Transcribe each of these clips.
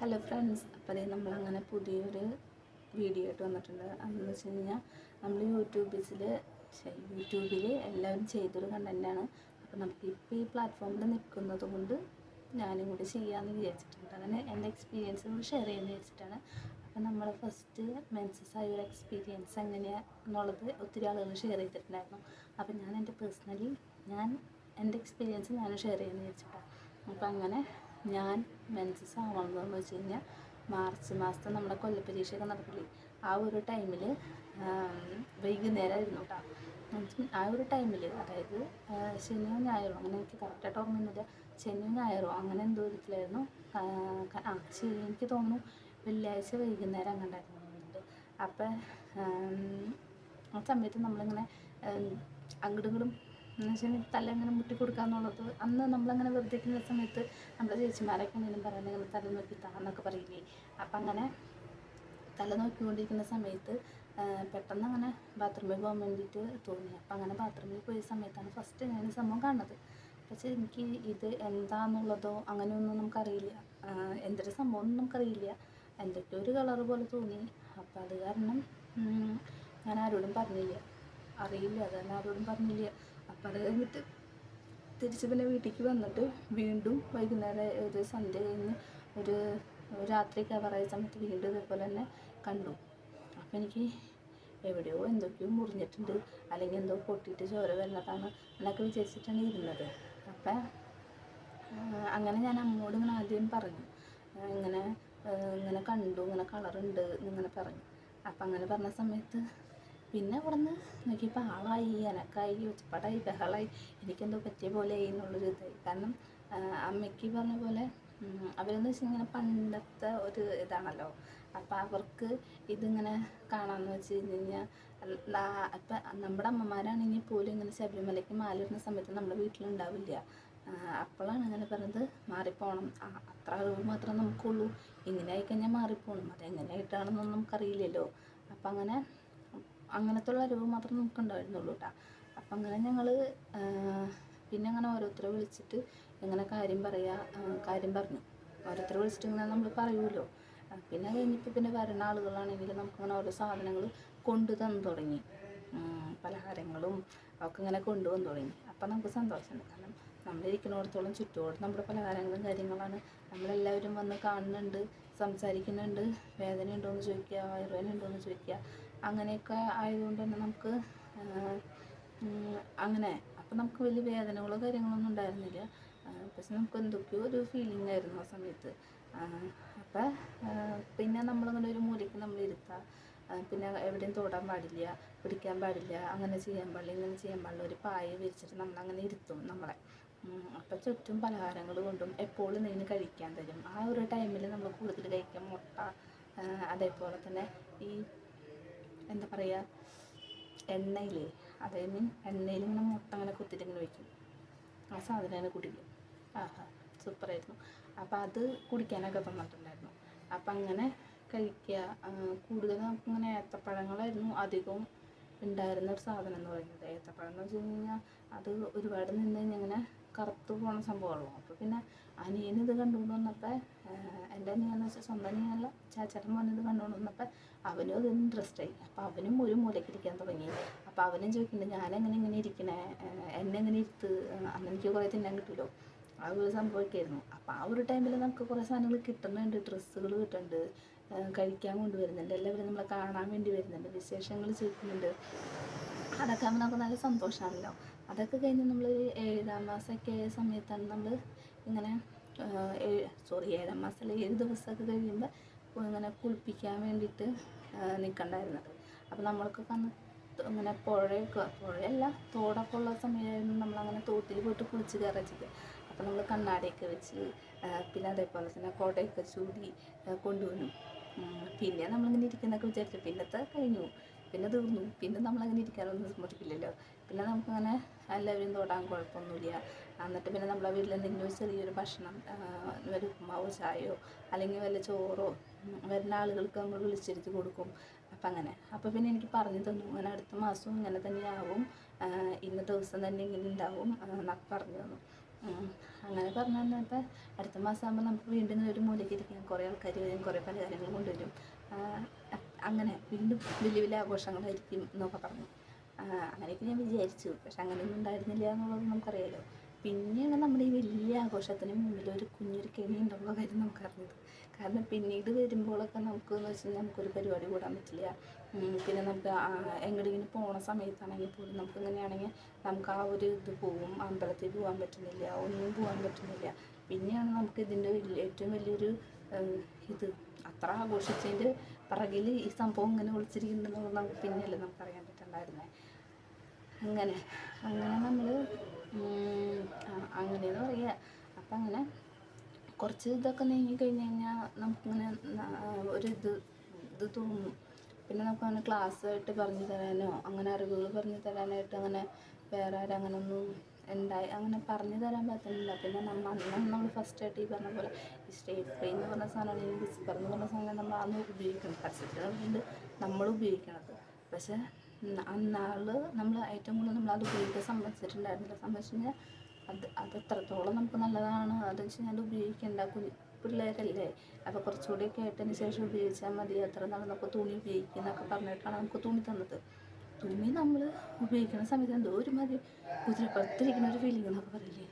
Hello friends അപ്പോൾ അതേ നമ്മളങ്ങനെ പുതിയൊരു വീഡിയോ ആയിട്ട് വന്നിട്ടുണ്ട്. അതെന്ന് വെച്ച് കഴിഞ്ഞാൽ നമ്മൾ യൂട്യൂബിൽ യൂട്യൂബിൽ എല്ലാവരും ചെയ്തൊരു കണ്ടന്റാണ് അപ്പോൾ നമുക്ക് ഈ പ്ലാറ്റ്ഫോമിൽ നിൽക്കുന്നത് കൊണ്ട് ഞാനും കൂടി ചെയ്യാമെന്ന് വിചാരിച്ചിട്ടുണ്ട്. അങ്ങനെ എന്റെ എക്സ്പീരിയൻസ് കൂടി ഷെയർ ചെയ്യാമെന്ന് വിചാരിച്ചിട്ടാണ്. അപ്പോൾ നമ്മൾ ഫസ്റ്റ് മെൻസസ് ആയ ഒരു എക്സ്പീരിയൻസ് എങ്ങനെയാണ് എന്നുള്ളത് ഒത്തിരി ആളുകൾ ഷെയർ ചെയ്തിട്ടുണ്ടായിരുന്നു. അപ്പോൾ ഞാൻ എന്റെ പേഴ്സണലി ഞാൻ എന്റെ എക്സ്പീരിയൻസ് ഞാൻ ഷെയർ ചെയ്യാമെന്ന് വിചാരിച്ചിട്ടാണ് അപ്പോൾ അങ്ങനെ ഞാൻ മെൻസസ് ആവണമെന്ന് വെച്ച് കഴിഞ്ഞാൽ മാർച്ച് മാസത്തെ നമ്മുടെ കൊല്ലപ്പരീക്ഷയൊക്കെ നടക്കില്ലേ? ആ ഒരു ടൈമിൽ വൈകുന്നേരമായിരുന്നു കേട്ടോ ആ ഒരു ടൈമിൽ അതായത് ശനിയോ ഞായറോ അങ്ങനെ എനിക്ക് കറക്റ്റായിട്ട് ഓർമ്മയൊന്നുമില്ല. ശനിയോ ഞായറോ അങ്ങനെ എന്തോ വിധത്തിലായിരുന്നു. ആ ശരി എനിക്ക് തോന്നുന്നു വെള്ളിയാഴ്ച വൈകുന്നേരം അങ്ങോട്ടായിരുന്നു തോന്നുന്നുണ്ട്. അപ്പം ആ സമയത്ത് നമ്മളിങ്ങനെ അങ്ങോട്ടും എന്ന് വെച്ചാൽ തല അങ്ങനെ മുട്ടി കൊടുക്കുക എന്നുള്ളത്. അന്ന് നമ്മളങ്ങനെ വെറുതെ ഇരിക്കുന്ന സമയത്ത് നമ്മുടെ ചേച്ചിമാരൊക്കെ എന്തെങ്കിലും പറയുന്നത് നിങ്ങൾ തല നോക്കി താന്നൊക്കെ പറയില്ലേ അപ്പം അങ്ങനെ തല നോക്കിക്കൊണ്ടിരിക്കുന്ന സമയത്ത് പെട്ടെന്ന് അങ്ങനെ ബാത്റൂമിൽ പോകാൻ വേണ്ടിയിട്ട് തോന്നി. അപ്പം അങ്ങനെ ബാത്റൂമിൽ പോയ സമയത്താണ് ഫസ്റ്റ് ഞാൻ സംഭവം കാണുന്നത്. പക്ഷേ എനിക്ക് ഇത് എന്താണെന്നുള്ളതോ അങ്ങനെയൊന്നും നമുക്കറിയില്ല. എന്തൊരു സംഭവം ഒന്നും നമുക്കറിയില്ല. എന്തൊക്കെയോ ഒരു കളറ് പോലെ തോന്നി. അപ്പം അത് കാരണം ഞാൻ ആരോടും പറഞ്ഞില്ല. അറിയില്ല അതാണ് ആരോടും പറഞ്ഞില്ല. അപ്പം അത് കഴിഞ്ഞിട്ട് തിരിച്ച് പിന്നെ വീട്ടിലേക്ക് വന്നിട്ട് വീണ്ടും വൈകുന്നേരം ഒരു സന്ധ്യ കഴിഞ്ഞ് ഒരു രാത്രി കവറായ സമയത്ത് വീണ്ടും ഇതേപോലെ തന്നെ കണ്ടു. അപ്പം എനിക്ക് എവിടെയോ എന്തൊക്കെയോ മുറിഞ്ഞിട്ടുണ്ട്. അല്ലെങ്കിൽ എന്തോ പൊട്ടിയിട്ട് ചോര വരുന്നതാണ് എന്നൊക്കെ വിചാരിച്ചിട്ടാണ് ഇരുന്നത്. അപ്പം അങ്ങനെ ഞാൻ അമ്മോട് ഇങ്ങനെ ആദ്യം പറഞ്ഞു. ഇങ്ങനെ ഇങ്ങനെ കണ്ടു ഇങ്ങനെ കളറുണ്ട് എന്നിങ്ങനെ പറഞ്ഞു. അപ്പം അങ്ങനെ പറഞ്ഞ സമയത്ത് പിന്നെ ഇവിടുന്ന് നോക്കിയപ്പോൾ ആളായി എനക്കായി ഒച്ചപ്പാടായി ബഹളായി. എനിക്കെന്തോ പറ്റിയ പോലെ എന്നുള്ളൊരു ഇതായി. കാരണം അമ്മയ്ക്ക് പറഞ്ഞ പോലെ അവരെന്ന് വെച്ചാൽ പണ്ടത്തെ ഒരു ഇതാണല്ലോ. അപ്പം അവർക്ക് ഇതിങ്ങനെ കാണാമെന്ന് വെച്ച് കഴിഞ്ഞ് കഴിഞ്ഞാൽ ഇപ്പം നമ്മുടെ അമ്മമാരാണെങ്കിൽ പോലും ഇങ്ങനെ ശബരിമലയ്ക്ക് മാലിടുന്ന സമയത്ത് നമ്മുടെ വീട്ടിലുണ്ടാവില്ല. അപ്പോഴാണ് ഇങ്ങനെ പറഞ്ഞത് മാറിപ്പോണം. അത്ര അറിവ് മാത്രമേ നമുക്കുള്ളൂ. ഇങ്ങനെ ആയിക്കഴിഞ്ഞാൽ മാറിപ്പോണം. അതെങ്ങനെയായിട്ടാണെന്നൊന്നും നമുക്കറിയില്ലല്ലോ. അപ്പം അങ്ങനെ അങ്ങനത്തെ ഉള്ള അറിവ് മാത്രമേ നമുക്ക് ഉണ്ടായിരുന്നുള്ളൂ കേട്ടോ അപ്പം അങ്ങനെ ഞങ്ങൾ പിന്നെ അങ്ങനെ ഓരോരുത്തരെ വിളിച്ചിട്ട് ഇങ്ങനെ കാര്യം പറയാ കാര്യം പറഞ്ഞു. ഓരോരുത്തരെ വിളിച്ചിട്ട് ഇങ്ങനെ നമ്മൾ പറയുമല്ലോ പിന്നെ കഴിഞ്ഞപ്പോൾ പിന്നെ വരുന്ന ആളുകളാണെങ്കിൽ നമുക്കിങ്ങനെ ഓരോ സാധനങ്ങൾ കൊണ്ടു തന്നു തുടങ്ങി. പലഹാരങ്ങളും ഒക്കെ ഇങ്ങനെ കൊണ്ടുവന്നു തുടങ്ങി. അപ്പം നമുക്ക് സന്തോഷമുണ്ട്. കാരണം നമ്മളിരിക്കുന്നിടത്തോളം ചുറ്റോട് നമ്മുടെ പലഹാരങ്ങളും കാര്യങ്ങളാണ് നമ്മളെല്ലാവരും വന്ന് കാണുന്നുണ്ട് സംസാരിക്കുന്നുണ്ട്. വേദന ഉണ്ടോ എന്ന് ചോദിക്കുക വയറുവേദന ഉണ്ടോ എന്ന് ചോദിക്കുക. അങ്ങനെയൊക്കെ ആയതുകൊണ്ട് തന്നെ നമുക്ക് അങ്ങനെ. അപ്പം നമുക്ക് വലിയ വേദനകളോ കാര്യങ്ങളൊന്നും ഉണ്ടായിരുന്നില്ല. പക്ഷെ നമുക്ക് എന്തൊക്കെയോ ഒരു ഫീലിംഗ് ആയിരുന്നു ആ സമയത്ത്. അപ്പം പിന്നെ നമ്മളിങ്ങനെ ഒരു മൂലയ്ക്ക് നമ്മൾ ഇരുത്തുക പിന്നെ എവിടെയും തൊടാൻ പാടില്ല പിടിക്കാൻ പാടില്ല അങ്ങനെ ചെയ്യാൻ പാടില്ല ഇങ്ങനെ ചെയ്യാൻ പാടില്ല. ഒരു പായ വിരിച്ചിട്ട് നമ്മളങ്ങനെ ഇരുത്തും നമ്മളെ. അപ്പം ചുറ്റും പലഹാരങ്ങൾ കൊണ്ടും എപ്പോഴും നീന് കഴിക്കാൻ തരും. ആ ഒരു ടൈമിൽ നമ്മൾ കൂടുതൽ കഴിക്കാൻ മുട്ട അതേപോലെ തന്നെ ഈ എന്താ പറയുക എണ്ണയിൽ അതായത് മീൻ എണ്ണയിൽ ഇങ്ങനെ മുട്ട അങ്ങനെ കുത്തിയിട്ട് ഇങ്ങനെ വെക്കും. ആ തന്നെ കുടിക്കും. ആഹാ സൂപ്പറായിരുന്നു. അപ്പോൾ അത് കുടിക്കാനൊക്കെ തന്നിട്ടുണ്ടായിരുന്നു. അപ്പം അങ്ങനെ കഴിക്കുക കൂടുതൽ കൂടുതൽ നമുക്കിങ്ങനെ ഏത്തപ്പഴങ്ങളായിരുന്നു അധികവും ഉണ്ടായിരുന്ന ഒരു സാധനം എന്ന് പറയുന്നത്. ഏത്തപ്പഴം എന്ന് വെച്ച് കഴിഞ്ഞാൽ അത് ഒരുപാട് നിന്ന് കഴിഞ്ഞാൽ ഇങ്ങനെ കറുത്ത് പോണ സംഭവമുള്ളൂ അപ്പോൾ പിന്നെ അനിയനിത് കണ്ടുകൊണ്ട് വന്നപ്പോൾ എന്റെ അനിയെന്ന് വെച്ചാൽ സ്വന്തം അനിയനല്ല മോൻ ഇത് കണ്ടുകൊണ്ട് വന്നപ്പോൾ അവനും അത് ഇൻട്രസ്റ്റ് ആയി. അപ്പോൾ അവനും ഒരു മൂലയ്ക്ക് ഇരിക്കാൻ തുടങ്ങി. അപ്പോൾ അവനും ചോദിക്കുന്നുണ്ട് ഞാനെങ്ങനെ ഇങ്ങനെ ഇരിക്കണേ? എന്നെ എങ്ങനെ ഇരുത്ത്? അന്ന് എനിക്ക് കുറേ തിന്നാൻ കിട്ടുമല്ലോ ആ ഒരു സംഭവമൊക്കെയായിരുന്നു അപ്പോൾ ആ ഒരു ടൈമിൽ നമുക്ക് കുറേ സാധനങ്ങൾ കിട്ടുന്നുണ്ട് ഡ്രസ്സുകൾ കിട്ടുന്നുണ്ട് കഴിക്കാൻ കൊണ്ടുവരുന്നുണ്ട് എല്ലാവരും നമ്മളെ കാണാൻ വേണ്ടി വരുന്നുണ്ട് വിശേഷങ്ങൾ ചോദിക്കുന്നുണ്ട്. അതൊക്കെ ആകുമ്പോൾ നമുക്ക് നല്ല സന്തോഷമാണല്ലോ അതൊക്കെ കഴിഞ്ഞ് നമ്മൾ ഏഴാം മാസമൊക്കെ ആയ സമയത്താണ് നമ്മൾ ഇങ്ങനെ സോറി ഏഴാം മാസമല്ല ഏഴ് ദിവസമൊക്കെ കഴിയുമ്പോൾ ഇങ്ങനെ കുളിപ്പിക്കാൻ വേണ്ടിയിട്ട് നിൽക്കണ്ടായിരുന്നത് അപ്പോൾ നമ്മൾക്ക് അന്ന് ഇങ്ങനെ പുഴയൊക്കെ പുഴയല്ല തോടൊക്കെ ഉള്ള സമയമായിരുന്നു നമ്മളങ്ങനെ തോട്ടിൽ പോയിട്ട് കുളിച്ച് കയറിച്ചത് അപ്പോൾ നമ്മൾ കണ്ണാടിയൊക്കെ വെച്ച് പിന്നെ അതേപോലെ തന്നെ കോട്ടയൊക്കെ ചൂടി കൊണ്ടുവന്നു. പിന്നെ നമ്മളിങ്ങനെ ഇരിക്കുന്നൊക്കെ വിചാരിച്ചു. പിന്നത്തെ കഴിഞ്ഞു. പിന്നെ തീർന്നു. പിന്നെ നമ്മളങ്ങനെ ഇരിക്കാനൊന്നും സമ്മതിക്കില്ലല്ലോ. പിന്നെ നമുക്കങ്ങനെ എല്ലാവരും തൊടാൻ കുഴപ്പമൊന്നുമില്ല. എന്നിട്ട് പിന്നെ നമ്മളെ വീട്ടിൽ എന്തെങ്കിലും ചെറിയൊരു ഭക്ഷണം വല്ല ഉപ്പുമാവോ ചായയോ അല്ലെങ്കിൽ വല്ല ചോറോ വരുന്ന ആളുകൾക്ക് നമ്മൾ വിളിച്ചിരുത്തി കൊടുക്കും. അപ്പം അങ്ങനെ. അപ്പോൾ പിന്നെ എനിക്ക് പറഞ്ഞു തന്നു. അങ്ങനെ അടുത്ത മാസവും ഇങ്ങനെ തന്നെയാവും ഇന്ന ദിവസം തന്നെ ഇങ്ങനെ ഉണ്ടാവും എന്നൊക്കെ പറഞ്ഞു തന്നു. അങ്ങനെ പറഞ്ഞു തന്നപ്പോൾ അടുത്ത മാസം ആകുമ്പോൾ നമുക്ക് വീണ്ടും ഒരു മൂലയ്ക്ക് ഇരിക്കാം. കുറേ ആൾക്കാർ വരും കുറേ പലഹാരങ്ങൾ കൊണ്ടുവരും. അങ്ങനെ വീണ്ടും വലിയ വലിയ ആഘോഷങ്ങളായിരിക്കും എന്നൊക്കെ പറഞ്ഞു. അങ്ങനെയൊക്കെ ഞാൻ വിചാരിച്ചു. പക്ഷെ അങ്ങനെയൊന്നും ഉണ്ടായിരുന്നില്ല എന്നുള്ളത് നമുക്കറിയാലോ. പിന്നെയാണ് നമ്മുടെ ഈ വലിയ ആഘോഷത്തിന് മുന്നിൽ ഒരു കുഞ്ഞൊരു കെണി ഉണ്ടെന്നുള്ള കാര്യം നമുക്കറിഞ്ഞത്. കാരണം പിന്നീട് വരുമ്പോഴൊക്കെ നമുക്ക് എന്ന് വെച്ചാൽ നമുക്കൊരു പരിപാടി കൂടാൻ പറ്റില്ല. പിന്നെ നമുക്ക് എങ്ങോട്ടെങ്കിലും പോണ സമയത്താണെങ്കിൽ പോലും നമുക്ക് ഇങ്ങനെയാണെങ്കിൽ നമുക്ക് ആ ഒരു ഇത് പോവും. അമ്പലത്തിൽ പോകാൻ പറ്റുന്നില്ല ഒന്നും പോകാൻ പറ്റുന്നില്ല. പിന്നെയാണ് നമുക്ക് ഇതിന്റെ വലിയ ഏറ്റവും വലിയൊരു ഇത് അത്ര ആഘോഷിച്ചതിന്റെ പിറകിൽ ഈ സംഭവം ഇങ്ങനെ ഒളിച്ചിരിക്കുന്നുണ്ടെന്നുള്ളത് നമുക്ക് പിന്നെയല്ലേ നമുക്ക് അറിയാൻ പറ്റുന്നുണ്ടായിരുന്നേ. അങ്ങനെ അങ്ങനെ നമ്മൾ അങ്ങനെയെന്ന് പറയുക അപ്പം അങ്ങനെ കുറച്ച് ഇതൊക്കെ നീങ്ങി കഴിഞ്ഞ് കഴിഞ്ഞാൽ നമുക്കിങ്ങനെ ഒരു ഇത് തോന്നും. പിന്നെ നമുക്ക് അങ്ങനെ ക്ലാസ് ആയിട്ട് പറഞ്ഞു തരാനോ അങ്ങനെ അറിവുകൾ പറഞ്ഞു തരാനായിട്ട് അങ്ങനെ വേറെ ആരും അങ്ങനെ ഒന്നും ഉണ്ടായി. അങ്ങനെ പറഞ്ഞു തരാൻ പറ്റുന്നില്ല. പിന്നെ നമ്മൾ അന്ന് നമ്മൾ ഫസ്റ്റ് ആയിട്ട് ഈ പറഞ്ഞ പോലെ ഈ സ്റ്റേറ്റ് ഫ്രീ എന്ന് പറഞ്ഞ സാധനമാണ് ഈ വിസ്പർ എന്ന് പറഞ്ഞ സാധനം നമ്മൾ അന്ന് ഉപയോഗിക്കണം. പരസ്യത്തിനുണ്ട് നമ്മൾ ഉപയോഗിക്കണത്. പക്ഷേ അന്നാൾ നമ്മൾ ഏറ്റവും കൂടുതൽ നമ്മൾ അത് ഉപയോഗിക്കാൻ സംബന്ധിച്ചിട്ടുണ്ടായിരുന്നില്ല സമ്മതിച്ചു കഴിഞ്ഞാൽ അത് അത് എത്രത്തോളം നമുക്ക് നല്ലതാണ്? അത് വെച്ച് കഴിഞ്ഞാൽ ഉപയോഗിക്കേണ്ട. കുഞ്ഞു പിള്ളേരല്ലേ. അപ്പോൾ കുറച്ചുകൂടിയൊക്കെ ആയിട്ടതിന് ശേഷം ഉപയോഗിച്ചാൽ മതി. അത്ര നാൾ നമുക്ക് തുണി ഉപയോഗിക്കുന്നൊക്കെ പറഞ്ഞിട്ടാണ് നമുക്ക് തുണി തന്നത്. തുണി നമ്മൾ ഉപയോഗിക്കുന്ന സമയത്ത് എന്തോ ഒരു മതി കുതിരപ്പുറത്തിരിക്കുന്ന ഒരു ഫീലിംഗ് എന്നൊക്കെ പറയില്ലേ?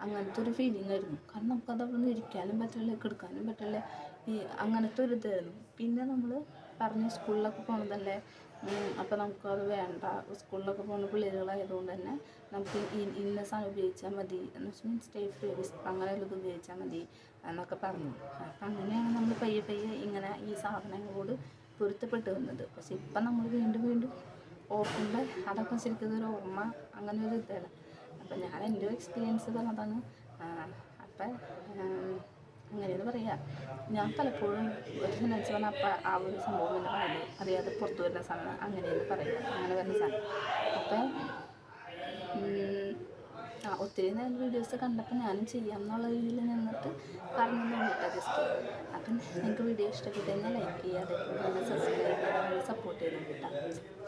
അങ്ങനത്തെ ഒരു ഫീലിംഗ് ആയിരുന്നു. കാരണം നമുക്കത് അവിടെ നിന്ന് ഇരിക്കാനും പറ്റില്ല കിടക്കാനും പറ്റില്ല ഈ അങ്ങനത്തെ ഒരു ഇതായിരുന്നു. പിന്നെ നമ്മൾ പറഞ്ഞ് സ്കൂളിലൊക്കെ പോണതല്ലേ? അപ്പോൾ നമുക്കത് വേണ്ട. സ്കൂളിലൊക്കെ പോകുന്ന പിള്ളേരുകളായതുകൊണ്ട് തന്നെ നമുക്ക് ഇന്ന സാധനം ഉപയോഗിച്ചാൽ മതി. എന്ന് വെച്ചാൽ മീൻസ് ഫ്രീ അങ്ങനെയുള്ളത് ഉപയോഗിച്ചാൽ മതി എന്നൊക്കെ പറഞ്ഞു. അപ്പം അങ്ങനെയാണ് നമ്മൾ പയ്യെ പയ്യെ ഇങ്ങനെ ഈ സാധനങ്ങളോട് പൊരുത്തപ്പെട്ട് വന്നത്. പക്ഷെ ഇപ്പം നമ്മൾ വീണ്ടും വീണ്ടും ഓർക്കുമ്പോൾ അതൊക്കെ ശരിക്കും ഒരു ഓർമ്മ അങ്ങനെ ഒരു ഇതാണ്. അപ്പം ഞാൻ എന്റെ എക്സ്പീരിയൻസ് പറഞ്ഞതാണ്. അപ്പം അങ്ങനെയെന്ന് പറയാം. ഞാൻ പലപ്പോഴും ഒരു സെന്റൻസ് പറഞ്ഞാൽ അപ്പം ആ ഒരു സംഭവം തന്നെ പറയുന്നത് അറിയാതെ പുറത്തു വരുന്ന സാധനം അങ്ങനെയെന്ന് പറയുക അങ്ങനെ വരുന്ന സാധനം. അപ്പം ആ ഒത്തിരി നേരം വീഡിയോസ് കണ്ടപ്പോൾ ഞാനും ചെയ്യാം എന്നുള്ള രീതിയിൽ നിന്നിട്ട് പറഞ്ഞു നോക്കിയിട്ട് ജസ്റ്റ് അപ്പം നിങ്ങൾക്ക് വീഡിയോ ഇഷ്ടപ്പെട്ടു കഴിഞ്ഞാൽ ലൈക്ക് ചെയ്യുക അതേപോലെ തന്നെ സബ്സ്ക്രൈബ് ചെയ്യുക സപ്പോർട്ട് ചെയ്യുന്നുണ്ട് കേട്ടോ